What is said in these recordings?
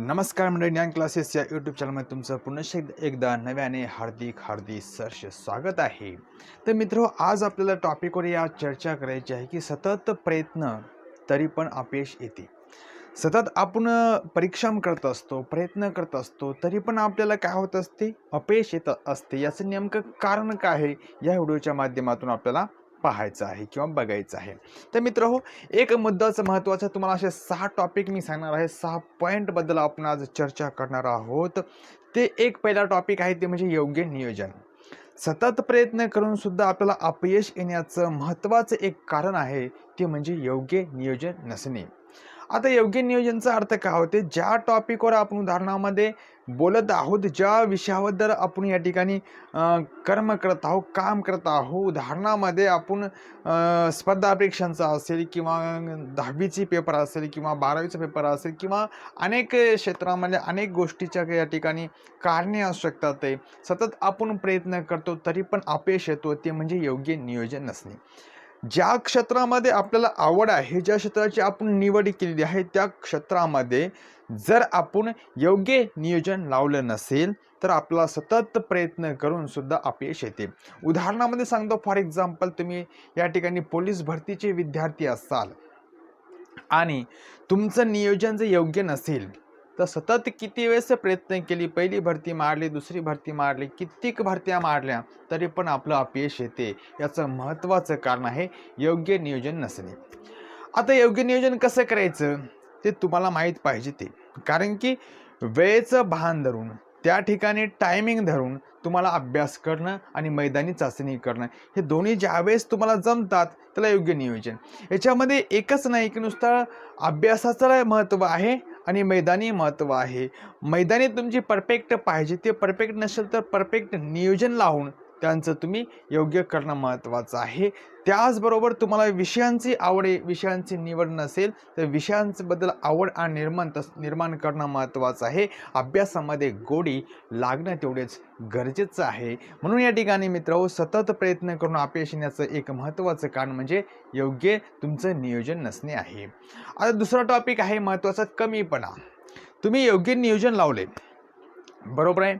नमस्कार मंडळी ज्ञान क्लासेस या यूट्यूब चॅनलमध्ये तुमचं पुन्हा एकदा एकदा नव्याने हार्दिक हार्दिक सर्ष स्वागत आहे. तर मित्र आज आपल्याला टॉपिकवर या चर्चा करायची आहे की सतत प्रयत्न तरी पण अपयश येते. सतत आपण परीक्षाम करत असतो प्रयत्न करत असतो तरी पण आपल्याला काय होत असते? अपयश येत असते. याचं नेमकं कारण काय आहे? या व्हिडिओच्या माध्यमातून आपल्याला पाहायचं आहे किंवा बघायचं आहे. तर मित्र हो एक मुद्दाचं महत्त्वाचं तुम्हाला असे सहा टॉपिक मी सांगणार आहे. सहा पॉईंटबद्दल आपण आज चर्चा करणार आहोत. ते एक पहिला टॉपिक आहे ते म्हणजे योग्य नियोजन. सतत प्रयत्न करून सुद्धा आपल्याला अपयश येण्याचं महत्त्वाचं एक कारण आहे ते म्हणजे योग्य नियोजन नसणे. आता योग्य नियोजनचा अर्थ काय होते? ज्या टॉपिकवर आपण उदाहरणामध्ये बोलत आहोत ज्या विषयाबद्दल आपण या ठिकाणी कर्म करत आहोत काम करत आहोत उदाहरणामध्ये आपण स्पर्धा परीक्षांचा असेल किंवा दहावीची पेपर असेल किंवा बारावीचा पेपर असेल किंवा अनेक क्षेत्रामध्ये अनेक गोष्टीच्या या ठिकाणी कारणे असू शकतात. ते सतत आपण प्रयत्न करतो तरी पण अपयश येतो ते म्हणजे योग्य नियोजन नसणे. ज्या क्षेत्रामध्ये आपल्याला आवड आहे ज्या क्षेत्राची आपण निवड केलेली आहे त्या क्षेत्रामध्ये जर आपण योग्य नियोजन लावलं नसेल तर आपला सतत प्रयत्न करून सुद्धा अपयश येते. उदाहरणामध्ये सांगतो फॉर एक्झाम्पल तुम्ही या ठिकाणी पोलीस भरतीचे विद्यार्थी असाल आणि तुमचं नियोजन जर योग्य नसेल तर सतत किती वेळेस प्रयत्न केली? पहिली भरती मारली दुसरी भरती मारली कित्येक भरत्या मारल्या तरी पण आपलं अपयश येते. याचं महत्त्वाचं कारण आहे योग्य नियोजन नसणे. आता योग्य नियोजन कसं करायचं? ते तुम्हाला माहीत पाहिजे ते. कारण की वेळेचं भान धरून त्या ठिकाणी टायमिंग धरून तुम्हाला अभ्यास करणं आणि मैदानी चाचणी करणं हे दोन्ही ज्यावेळेस तुम्हाला जमतात त्याला योग्य नियोजन. याच्यामध्ये एकच नाही की नुसतं अभ्यासाचं महत्त्व आहे आणि मैदानी महत्त्व आहे. मैदानी तुमची परफेक्ट पाहिजे. ते परफेक्ट नसेल तर परफेक्ट नियोजन लावून त्यांचं तुम्ही योग्य करणं महत्त्वाचं आहे. त्याचबरोबर तुम्हाला विषयांची आवड आहे विषयांची निवड नसेल तर विषयांबद्दल आवड आणि निर्माण तस निर्माण करणं महत्त्वाचं आहे. अभ्यासामध्ये गोडी लागणं तेवढेच गरजेचं आहे. म्हणून या ठिकाणी मित्र सतत प्रयत्न करून अपयश येण्याचं एक महत्त्वाचं कारण म्हणजे योग्य तुमचं नियोजन नसणे आहे. आता दुसरा टॉपिक आहे महत्त्वाचा कमीपणा. तुम्ही योग्य नियोजन लावले. बरोबर आहे?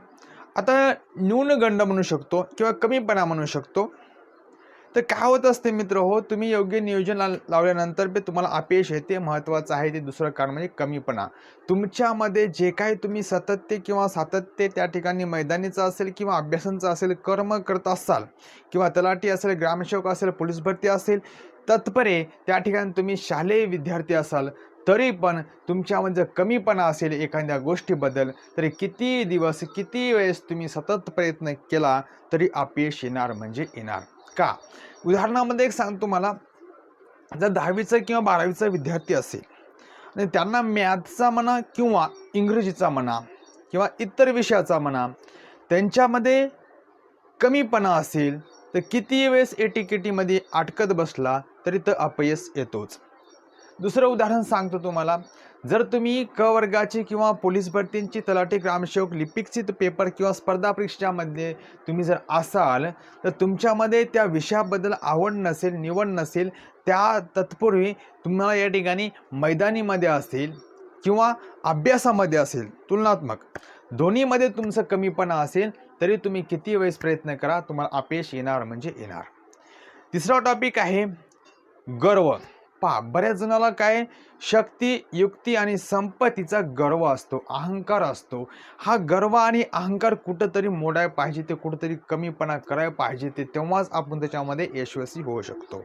आता न्यूनगंड म्हणू शकतो किंवा कमीपणा म्हणू शकतो. तर काय होत असते मित्र हो तुम्ही योग्य नियोजन लावल्यानंतर ते तुम्हाला अपयश येते महत्त्वाचं आहे ते दुसरं कारण म्हणजे कमीपणा. तुमच्यामध्ये जे काही तुम्ही सतत्य किंवा सातत्य त्या ठिकाणी मैदानीचं असेल किंवा अभ्यासांचं असेल कर्म करत असाल किंवा तलाठी असेल ग्रामसेवक असेल पोलीस भरती असेल तत्परे त्या ठिकाणी तुम्ही शालेय विद्यार्थी असाल तरी पण तुमच्यामध्ये जर कमीपणा असेल एखाद्या गोष्टीबद्दल तरी किती दिवस किती वेळेस तुम्ही सतत प्रयत्न केला तरी अपयश येणार म्हणजे येणार का? उदाहरणामध्ये एक सांगतो मला जर दहावीचा किंवा बारावीचा विद्यार्थी असेल आणि त्यांना मॅथचा म्हणा किंवा इंग्रजीचा म्हणा किंवा इतर विषयाचा म्हणा त्यांच्यामध्ये कमीपणा असेल तर किती वेळेस एटीकेटीमध्ये अटकत बसला तरी तर अपयश येतोच. दुसरं उदाहरण सांगतो तुम्हाला. जर तुम्ही क वर्गाची किंवा पोलीस भरतींची तलाठी ग्रामसेवक लिपिकची पेपर किंवा स्पर्धा परीक्षामध्ये तुम्ही जर असाल तर तुमच्यामध्ये त्या विषयाबद्दल आवड नसेल निवड नसेल त्या तत्पूर्वी तुम्हाला या ठिकाणी मैदानीमध्ये असेल किंवा अभ्यासामध्ये असेल तुलनात्मक. दोन्हीमध्ये तुमचं कमीपणा असेल तरी तुम्ही किती वेळेस प्रयत्न करा तुम्हाला अपयश येणार म्हणजे येणार. तिसरा टॉपिक आहे गर्व. पहा बऱ्याच जणाला काय शक्ती युक्ती आणि संपत्तीचा गर्व असतो अहंकार असतो. हा गर्व आणि अहंकार कुठंतरी मोडाय पाहिजे ते कुठंतरी कमीपणा करायला पाहिजे ते तेव्हाच आपण त्याच्यामध्ये यशस्वी होऊ शकतो.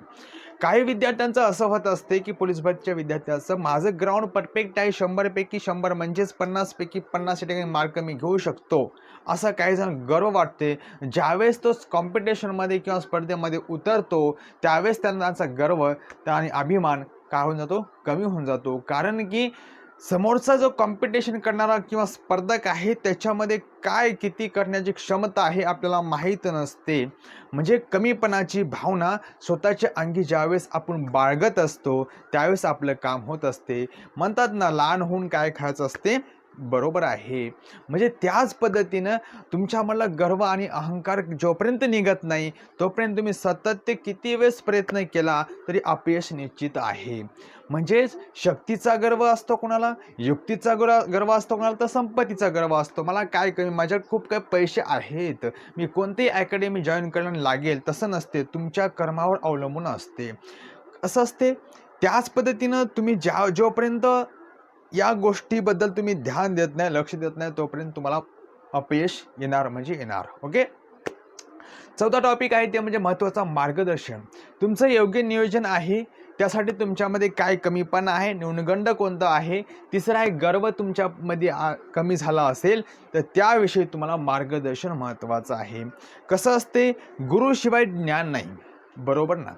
काही विद्यार्थ्यांचं असं होत असते की पोलीस भरतीच्या विद्यार्थ्यांचं माझं ग्राउंड परफेक्ट आहे शंभरपैकी शंभर म्हणजेच पन्नासपैकी पन्नास टक्के मार्क मी घेऊ शकतो. असं काही जण गर्व वाटते. ज्यावेळेस तो कॉम्पिटिशनमध्ये किंवा स्पर्धेमध्ये उतरतो त्यावेळेस त्यांना गर्व त्या आणि अभिमान काय होऊन जातो? कमी होऊन जातो. कारण की समोरचा जो कॉम्पिटिशन करणारा किंवा स्पर्धक आहे त्याच्यामध्ये काय किती करण्याची क्षमता आहे आपल्याला माहीत नसते. म्हणजे कमीपणाची भावना स्वतःच्या अंगी ज्यावेळेस आपण बाळगत असतो त्यावेळेस आपलं काम होत असते. म्हणतात ना लहान होऊन काय खायचं असते? बरोबर आहे. म्हणजे त्याच पद्धतीनं तुमच्या मला गर्व आणि अहंकार जोपर्यंत निघत नाही तोपर्यंत तुम्ही सतत ते किती वेळेस प्रयत्न केला तरी अपयश निश्चित आहे. म्हणजेच शक्तीचा गर्व असतो कोणाला? युक्तीचा गर्व गर्व असतो कोणाला? तर संपत्तीचा गर्व असतो. मला काय कमी? माझ्याकडे खूप काही पैसे आहेत. मी कोणतीही अकॅडमी जॉईन करणं लागेल तसं नसते. तुमच्या कर्मावर अवलंबून असते. असं असते? त्याच पद्धतीनं तुम्ही ज्या जोपर्यंत या गोष्टीबद्दल तुम्ही ध्यान देत नाही लक्ष देत नाही तोपर्यंत तुम्हाला अपयश येणार म्हणजे येणार ओके? चौथा टॉपिक आहे ते म्हणजे महत्त्वाचा मार्गदर्शन. तुमचं योग्य नियोजन आहे त्यासाठी तुमच्यामध्ये काय कमीपणा आहे न्यूनगंड कोणतं आहे तिसरा आहे गर्व तुमच्यामध्ये आ कमी झाला असेल तर त्याविषयी तुम्हाला मार्गदर्शन महत्त्वाचं आहे. कसं असते? गुरुशिवाय ज्ञान नाही बरोबर ना?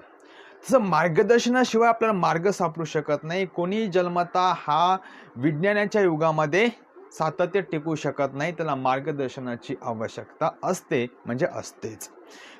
तसं मार्गदर्शनाशिवाय आपल्याला मार्ग सापडू शकत नाही. कोणी जन्मता हा विज्ञानाच्या युगामध्ये सातत्य टिकू शकत नाही. त्याला मार्गदर्शनाची आवश्यकता असते म्हणजे असतेच.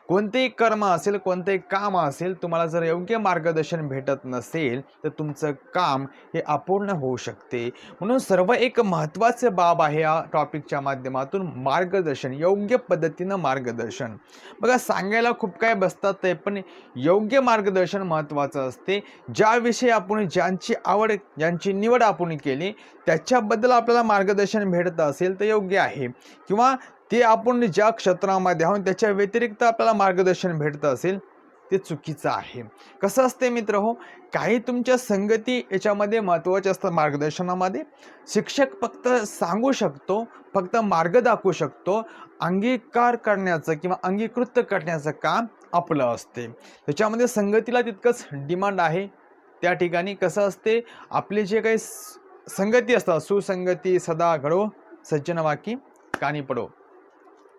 कोणतेही कर्म असेल कोणतेही काम असेल तुम्हाला जर योग्य मार्गदर्शन भेटत नसेल तर तुमचं काम हे अपूर्ण होऊ शकते. म्हणून सर्व एक महत्त्वाचे बाब आहे या टॉपिकच्या माध्यमातून मार्गदर्शन योग्य पद्धतीनं मार्गदर्शन. बघा सांगायला खूप काय बसतात ते पण योग्य मार्गदर्शन महत्त्वाचं असते. ज्याविषयी आपण ज्यांची आवड ज्यांची निवड आपण केली त्याच्याबद्दल आपल्याला मार्गदर्शन भेटत असेल तर योग्य आहे. किंवा ते आपण ज्या क्षेत्रामध्ये आहोत त्याच्या व्यतिरिक्त आपल्याला मार्गदर्शन भेटतं असेल ते चुकीचं आहे. कसं असते मित्र हो काही तुमच्या संगती याच्यामध्ये महत्त्वाच्या असतात मार्गदर्शनामध्ये. शिक्षक फक्त सांगू शकतो फक्त मार्ग दाखवू शकतो अंगीकार करण्याचं किंवा अंगीकृत करण्याचं काम आपलं असते. त्याच्यामध्ये संगतीला तितकंच डिमांड आहे. त्या ठिकाणी कसं असते आपले जे काही संगती असतात सुसंगती सदा घडो सज्जनवाकी कानी पडो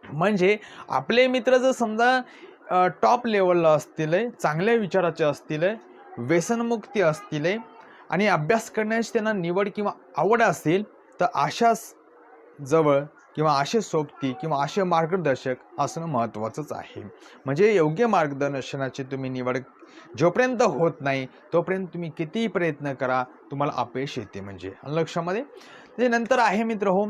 म्हणजे आपले मित्र जर समजा टॉप लेवलला असतील चांगल्या विचाराचे असतील व्यसनमुक्ती असतील आणि अभ्यास करण्याची त्यांना निवड किंवा आवड असेल तर अशाच जवळ किंवा असे सोबती किंवा असे मार्गदर्शक असणं महत्त्वाचंच आहे. म्हणजे योग्य मार्गदर्शनाची तुम्ही निवड जोपर्यंत होत नाही तोपर्यंत तुम्ही कितीही प्रयत्न करा तुम्हाला अपयश येते म्हणजे. लक्षामध्ये? ते नंतर आहे मित्र हो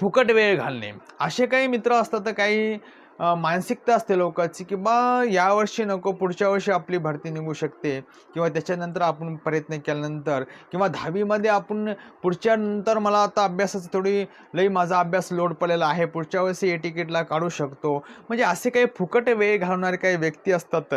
फुकट वेळ घालणे. असे काही मित्र असतात तर काही मानसिकता असते लोकांची की बा यावर्षी नको पुढच्या वर्षी आपली भरती निघू शकते. किंवा त्याच्यानंतर आपण प्रयत्न केल्यानंतर किंवा दहावीमध्ये आपण पुढच्या नंतर मला आता अभ्यासाचं थोडी लई माझा अभ्यास लोड पडलेला आहे. पुढच्या वर्षी ए तिकीटला काढू शकतो. म्हणजे असे काही फुकट वेळ घालणारे काही व्यक्ती असतात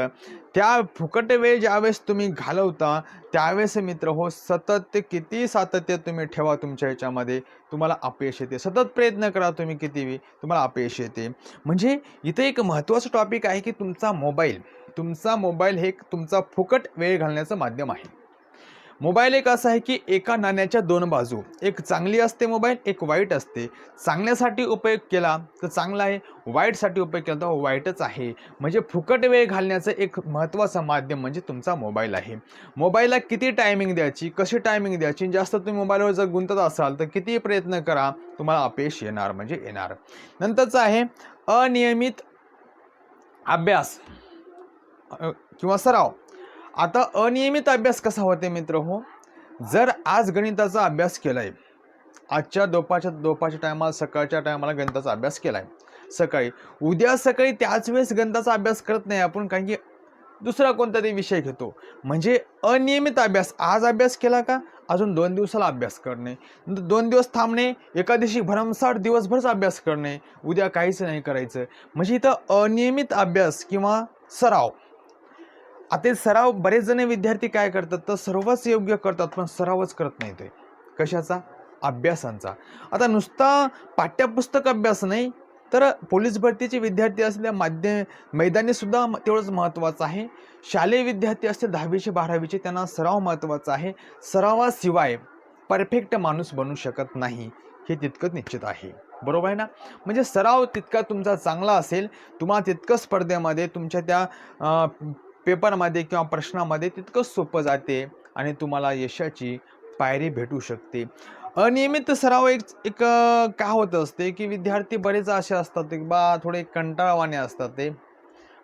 त्या फुकट वेळ ज्यावेळेस तुम्ही घालवता त्यावेळेस मित्र हो सतत ते किती सातत्य तुम्ही ठेवा तुमच्या ह्याच्यामध्ये तुम्हाला अपयश येते. सतत प्रयत्न करा तुम्ही किती तुम्हाला अपयश येते. म्हणजे इथे एक महत्त्वाचं टॉपिक आहे की तुमचा मोबाईल तुमचा मोबाईल हे एक तुमचा फुकट वेळ घालण्याचं माध्यम आहे. मोबाईल एक असा आहे की एका नाण्याच्या दोन बाजू. एक चांगली असते मोबाईल एक वाईट असते. चांगल्यासाठी उपयोग केला तर चांगला आहे. वाईटसाठी उपयोग केला तर वाईटच आहे. म्हणजे फुकट वेळ घालण्याचं एक महत्त्वाचं माध्यम म्हणजे तुमचा मोबाईल आहे. मोबाईलला किती टायमिंग द्यायची कशी टायमिंग द्यायची? जास्त तुम्ही मोबाईलवर जर गुंतत असाल तर किती प्रयत्न करा? तुम्हाला अपयश येणार म्हणजे येणार. नंतरचं आहे अनियमित अभ्यास किंवा सराव. आता अनियमित अभ्यास कसा होते मित्र हो? जर आज गणिताचा अभ्यास केला आहे आजच्या दोपाच्या दोपाच्या टायमाला सकाळच्या टायमाला गणिताचा अभ्यास केला आहे सकाळी उद्या सकाळी त्याच वेळेस गणिताचा अभ्यास करत नाही आपण कारण की दुसरा कोणता तरी विषय घेतो. म्हणजे अनियमित अभ्यास. आज अभ्यास केला का? अजून दोन दिवसाला अभ्यास करणे. दोन दिवस थांबणे एका दिवशी भरमसाठ दिवसभरच अभ्यास करणे. उद्या काहीच नाही करायचं. म्हणजे इथं अनियमित अभ्यास किंवा सराव आता सराव बरेच जण विद्यार्थी काय करतात? तर सर्वच योग्य करतात पण सरावच करत नाही ते कशाचा? अभ्यासांचा. आता नुसता पाठ्यपुस्तक अभ्यास नाही तर पोलीस भरतीचे विद्यार्थी असल्या माध्यम मैदानीसुद्धा तेवढंच महत्त्वाचं आहे. शालेय विद्यार्थी असते दहावीचे बारावीचे त्यांना सराव महत्त्वाचा आहे. सरावाशिवाय परफेक्ट माणूस बनू शकत नाही हे तितकंच निश्चित आहे. बरोबर आहे ना? म्हणजे सराव तितका तुमचा चांगला असेल तुम्हाला तितकं स्पर्धेमध्ये तुमच्या त्या पेपरमध्ये किंवा प्रश्नामध्ये तितकं सोपं जाते आणि तुम्हाला यशाची पायरी भेटू शकते. अनियमित सराव एक एक का होत असते की विद्यार्थी बरेच असे असतात की बा थोडे कंटाळवाणे असतात ते.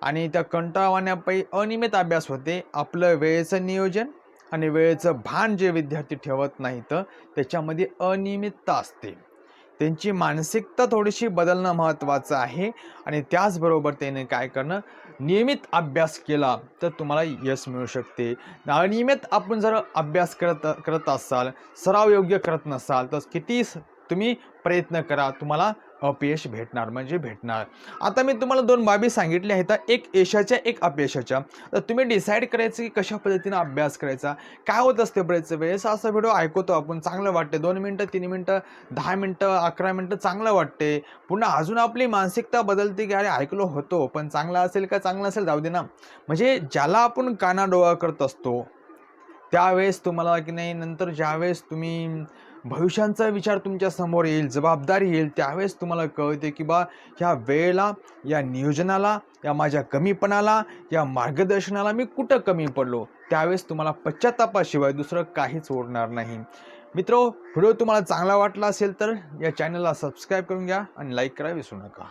आणि त्या कंटाळवाण्यापैकी अनियमित अभ्यास होते. आपलं वेळेचं नियोजन आणि वेळेचं भान जे विद्यार्थी ठेवत नाहीत त्याच्यामध्ये अनियमितता असते. त्यांची मानसिकता थोडीशी बदलणं महत्त्वाचं आहे. आणि त्याचबरोबर त्याने काय करणं? नियमित अभ्यास केला तर तुम्हाला यश मिळू शकते. अनियमित आपण जर अभ्यास करत करत असाल सराव योग्य करत नसाल तर किती स- तुम्ही प्रयत्न करा. तुम्हाला अपयश भेटणार म्हणजे भेटणार. आता मी तुम्हाला दोन बाबी सांगितल्या आहेत. एक यशाच्या एक अपयशाच्या. तर तुम्ही डिसाईड करायचं की कशा पद्धतीनं अभ्यास करायचा? काय होत असते बरेच वेळेस? असा व्हिडिओ ऐकवतो आपण. चांगलं वाटते. दोन मिनटं तीन मिनटं दहा मिनटं अकरा मिनटं चांगलं वाटते. पुन्हा अजून आपली मानसिकता बदलते की अरे ऐकलो होतो. पण चांगला असेल का चांगलं असेल जाऊ दे ना. म्हणजे ज्याला आपण कानाडोळा करत असतो त्यावेळेस तुम्हाला की नाही नंतर ज्यावेळेस तुम्ही भविष्यांचा विचार तुमच्यासमोर येईल जबाबदारी येईल त्यावेळेस तुम्हाला कळते की बा ह्या वेळेला या नियोजनाला या माझ्या कमीपणाला या मार्गदर्शनाला मी कुठं कमी पडलो? त्यावेळेस तुम्हाला पश्चातापाशिवाय दुसरं काहीच उरणार नाही. मित्रो व्हिडिओ तुम्हाला चांगला वाटला असेल तर या चॅनलला सबस्क्राईब करून घ्या आणि लाईक करायला विसरू नका.